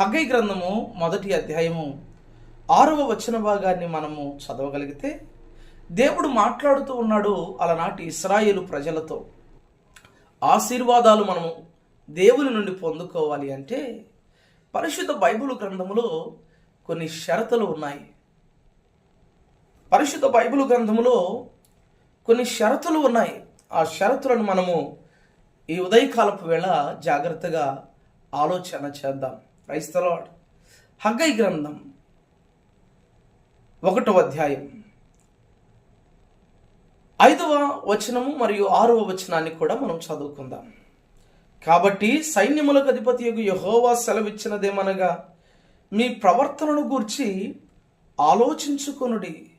Haggai గ్రంథము మొదటి అధ్యాయము ఆరవ వచన భాగాన్ని మనము చదవగలిగితే దేవుడు మాట్లాడుతూ ఉన్నాడు అలనాటి ఇస్రాయేలు ప్రజలతో. ఆశీర్వాదాలు మనము దేవుని నుండి పొందుకోవాలి అంటే పరిశుద్ధ బైబిల్ గ్రంథములో కొన్ని షరతులు ఉన్నాయి. పరిశుద్ధ బైబిల్ గ్రంథములో కొన్ని షరతులు ఉన్నాయి. ఆ షరతులను మనము ఈ ఉదయకాలపు వేళ జాగ్రత్తగా ఆలోచన చేద్దాం. క్రైస్తలాడ్ హగ్గై గ్రంథం ఒకటో అధ్యాయం. ఐదవ వచనము మరియు ఆరవ వచనాన్ని కూడా మనం చదువుకుందాం. కాబట్టి సైన్యములకు అధిపతి యహోవా సెలవిచ్చినదేమనగా మీ ప్రవర్తనను గూర్చి ఆలోచించుకొనుడి.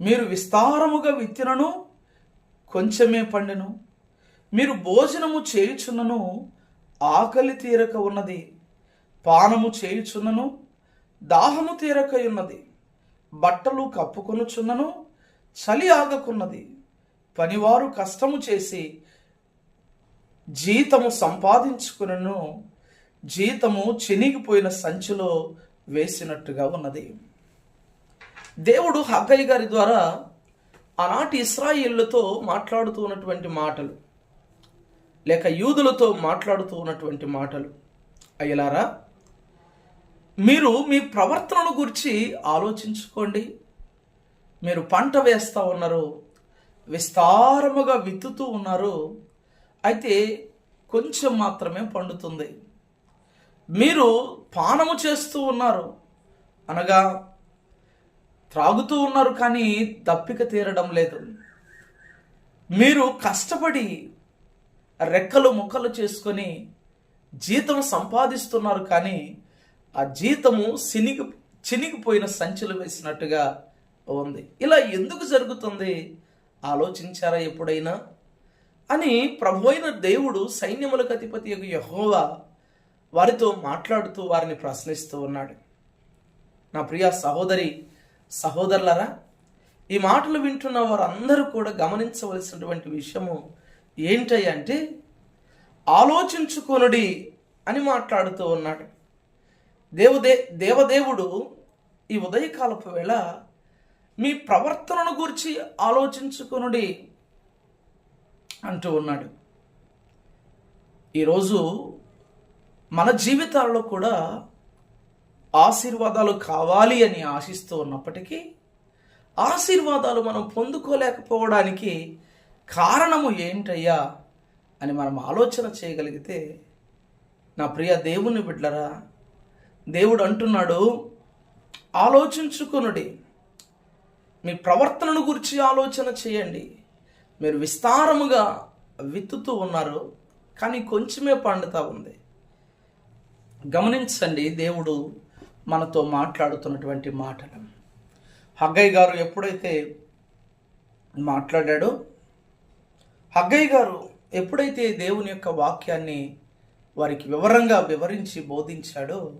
మీరు విస్తారముగా విత్తినను కొంచెమే పండెను. మీరు భోజనము చేయుచున్నను ఆకలి తీరక ఉన్నది. పానము చేయుచున్నను దాహము తీరకయున్నది. బట్టలు కప్పుకొనుచున్నను చలి ఆగకున్నది. పనివారు కష్టము చేసి జీతము సంపాదించుకునను జీతము చినిగిపోయిన సంచిలో వేసినట్టుగా ఉన్నది. దేవుడు హగ్గయ్య గారి ద్వారా ఆనాటి ఇస్రాయిళ్ళతో మాట్లాడుతూ ఉన్నటువంటి మాటలు లేక యూదులతో మాట్లాడుతూ ఉన్నటువంటి మాటలు. అయ్యలారా మీరు మీ ప్రవర్తనను గురించి ఆలోచించుకోండి. మీరు పంట వేస్తూ ఉన్నారు విస్తారముగా విత్తుతూ ఉన్నారు అయితే కొంచెం మాత్రమే పండుతుంది. మీరు పానము చేస్తూ ఉన్నారు అనగా త్రాగుతూ ఉన్నారు కానీ దప్పిక తీరడం లేదు. మీరు కష్టపడి రెక్కలు ముక్కలు చేసుకొని జీతం సంపాదిస్తున్నారు కానీ ఆ జీతము సినిగి చినిగిపోయిన సంచులు వేసినట్టుగా ఉంది. ఇలా ఎందుకు జరుగుతుంది? ఆలోచించారా ఎప్పుడైనా? అని ప్రభు అయిన దేవుడు సైన్యములకు అధిపతి యొక్క యహోవా వారితో మాట్లాడుతూ వారిని ప్రశ్నిస్తూ ఉన్నాడు. నా ప్రియ సహోదరి సహోదరులరా ఈ మాటలు వింటున్న వారందరూ కూడా గమనించవలసినటువంటి విషయము ఏంటంటే ఆలోచించుకొనుడి అని మాట్లాడుతూ ఉన్నాడు. దేవుదే దేవదేవుడు ఈ ఉదయకాలపు వేళ మీ ప్రవర్తనను గురించి ఆలోచించుకొనుడి అంటూ ఉన్నాడు. ఈరోజు మన జీవితాల్లో కూడా ఆశీర్వాదాలు కావాలి అని ఆశిస్తూ ఉన్నప్పటికీ ఆశీర్వాదాలు మనం పొందుకోలేకపోవడానికి కారణము ఏంటయ్యా అని మనం ఆలోచన చేయగలిగితే నా ప్రియ దేవుని బిడ్డలరా దేవుడు అంటున్నాడు ఆలోచించుకునుడి. మీ ప్రవర్తనను గురించి ఆలోచన చేయండి. మీరు విస్తారముగా విత్తుతూ ఉన్నారు కానీ కొంచెమే పండుతా ఉంది. గమనించండి దేవుడు మనతో మాట్లాడుతున్నటువంటి మాటలు. హగ్గయ్య గారు ఎప్పుడైతే మాట్లాడాడో హగ్గయ్య గారు ఎప్పుడైతే దేవుని యొక్క వాక్యాన్ని వారికి వివరంగా వివరించి బోధించాడో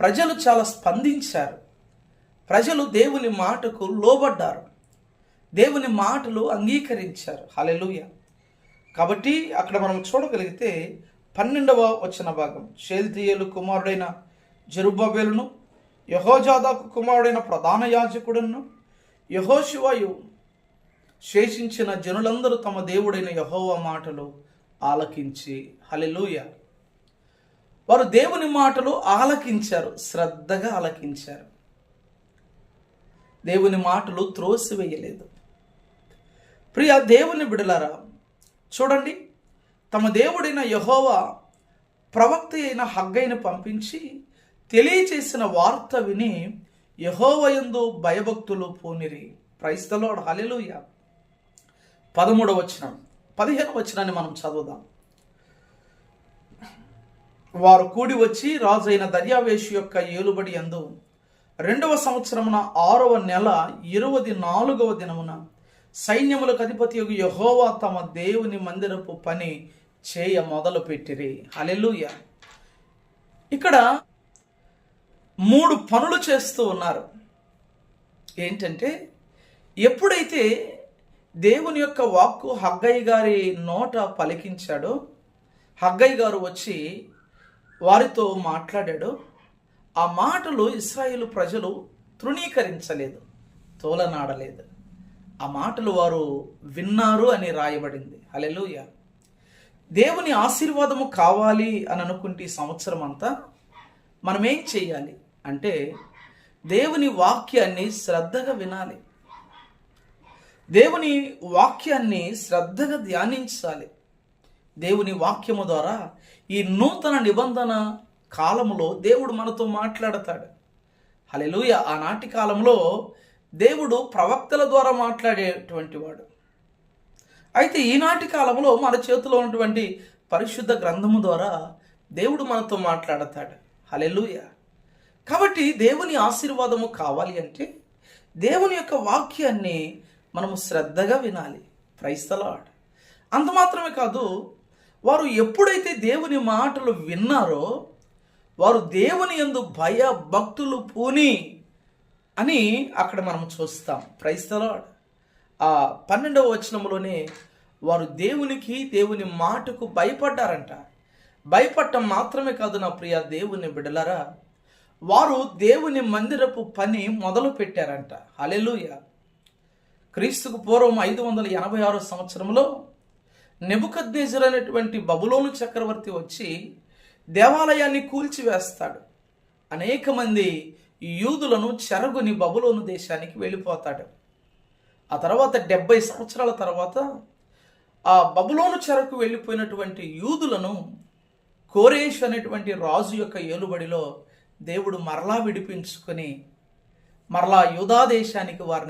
ప్రజలు చాలా స్పందించారు. ప్రజలు దేవుని మాటకు లోబడ్డారు. దేవుని మాటలు అంగీకరించారు. హలెలుయ కాబట్టి అక్కడ మనం చూడగలిగితే పన్నెండవ వచ్చిన భాగం. షేల్తీయేలు కుమారుడైన జరుబాబేలును యహోజాదాకు కుమారుడైన ప్రధాన యాజకుడును యహోశివయు శేషించిన జనులందరూ తమ దేవుడైన యహోవ మాటలు ఆలకించి. హలెలూయ వారు దేవుని మాటలు ఆలకించారు శ్రద్ధగా ఆలకించారు. దేవుని మాటలు త్రోసివేయలేదు. ప్రియ దేవుని బిడలారా చూడండి తమ దేవుడైన యహోవా ప్రవక్త అయిన హగ్గైన పంపించి తెలియచేసిన వార్త విని యహోవయందు భయభక్తులు పోనిరి. క్రైస్తలో హలెలుయ పదమూడవ వచనం పదిహేను వచనాన్ని మనం చదువుదాం. వారు కూడి వచ్చి రాజైన దర్యావేషు యొక్క ఏలుబడి అందు రెండవ సంవత్సరమున ఆరవ నెల ఇరవది నాలుగవ దినమున సైన్యములకు అధిపతి యహోవా తమ దేవుని మందిరపు పని చేయ మొదలు పెట్టిరి. అలెలుయ ఇక్కడ మూడు పనులు చేస్తూ ఉన్నారు. ఏంటంటే ఎప్పుడైతే దేవుని యొక్క వాక్కు హగ్గయ్య గారి నోట పలికించాడో హగ్గయ్య గారు వచ్చి వారితో మాట్లాడాడు. ఆ మాటలు ఇస్రాయేల్ ప్రజలు తృణీకరించలేదు తోలనాడలేదు. ఆ మాటలు వారు విన్నారు అని రాయబడింది. హల్లెలూయా. దేవుని ఆశీర్వాదము కావాలి అని అనుకుంటే ఈ సంవత్సరం అంతా మనం ఏం చేయాలి? అంటే దేవుని వాక్యాన్ని శ్రద్ధగా వినాలి. దేవుని వాక్యాన్ని శ్రద్ధగా ధ్యానించాలి. దేవుని వాక్యము ద్వారా ఈ నూతన నిబంధన కాలంలో దేవుడు మనతో మాట్లాడతాడు. హలెలూయ ఆనాటి కాలంలో దేవుడు ప్రవక్తల ద్వారా మాట్లాడేటువంటి వాడు. అయితే ఈనాటి కాలంలో మన చేతిలో ఉన్నటువంటి పరిశుద్ధ గ్రంథము ద్వారా దేవుడు మనతో మాట్లాడతాడు. హలెలూయ కాబట్టి దేవుని ఆశీర్వాదము కావాలి అంటే దేవుని యొక్క వాక్యాన్ని మనము శ్రద్ధగా వినాలి. క్రైస్తలాడ్ అంత మాత్రమే కాదు వారు ఎప్పుడైతే దేవుని మాటలు విన్నారో వారు దేవుని యందు భయ భక్తులు పూని అని అక్కడ మనం చూస్తాం. క్రైస్తలాడ్ ఆ పన్నెండవ వచనంలోనే వారు దేవునికి దేవుని మాటకు భయపడ్డారంట. భయపడటం మాత్రమే కాదు నా ప్రియ దేవుని బిడలరా వారు దేవుని మందిరపు పని మొదలు పెట్టారంట. అలెలుయ క్రీస్తుకు పూర్వం ఐదు వందల ఎనభై ఆరో సంవత్సరంలో నెబుకద్నేజర్ అనేటువంటి బబులోను చక్రవర్తి వచ్చి దేవాలయాన్ని కూల్చివేస్తాడు. అనేక మంది యూదులను చెరగుని బబులోను దేశానికి వెళ్ళిపోతాడు. ఆ తర్వాత డెబ్బై సంవత్సరాల తర్వాత ఆ బబులోను చెరకు వెళ్ళిపోయినటువంటి యూదులను కోరేష్ అనేటువంటి రాజు యొక్క ఏలుబడిలో దేవుడు మరలా విడిపించుకొని మరలా యూదా దేశానికి వారిని